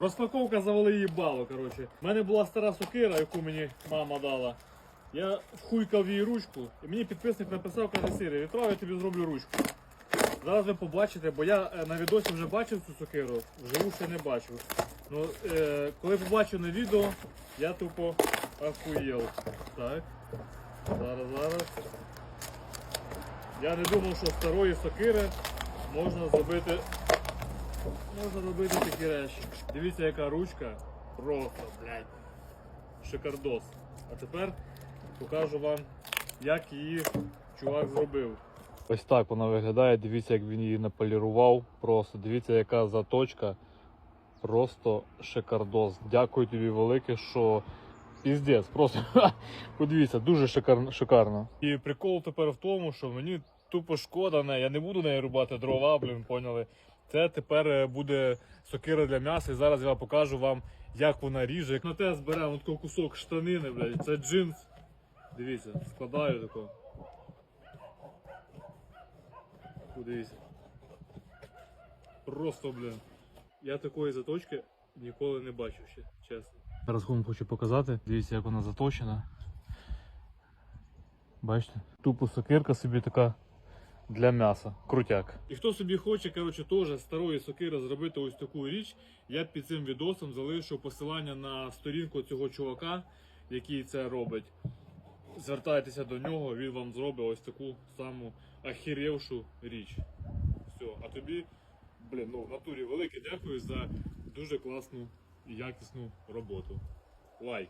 Розпаковка завали їбало, коротше. У мене була стара сокира, яку мені мама дала. Я вхуйкав її ручку, і мені підписник написав, каже, Сірі, відправ, я тобі зроблю ручку. Зараз ви побачите, бо я е, на відосі вже бачив цю сокиру, вживу ще не бачив. Ну, е, коли побачив на відео, я тупо ахуєв. Так. Зараз, зараз. Я не думав, що старої сокири можна зробити. Можна робити такі речі. Дивіться, яка ручка. Просто, блядь. Шикардос. А тепер покажу вам, як її чувак зробив. Ось так вона виглядає. Дивіться, як він її наполірував. Просто дивіться, яка заточка. Просто шикардос. Дякую тобі велике, що піздець. Просто подивіться, дуже шикарно, шикарно. І прикол тепер в тому, що мені тупо шкода не. Я не буду нею рубати дрова, блін, поняли. Це тепер е, буде сокира для м'яса, і зараз я покажу вам, як вона ріже. Як на те зберемо такий кусок штанини, блядь, це джинс. Дивіться, складаю тако. Подивіться. Просто, блін. Я такої заточки ніколи не бачив ще, чесно. Зараз вам хочу показати. Дивіться, як вона заточена. Бачите? Тупо сокирка собі така для м'яса. Крутяк. І хто собі хоче, коротше, теж старої сокири зробити ось таку річ, я під цим відосом залишу посилання на сторінку цього чувака, який це робить. Звертайтеся до нього, він вам зробить ось таку саму ахіревшу річ. Все, а тобі, блін, ну в натурі велике дякую за дуже класну і якісну роботу. Лайк.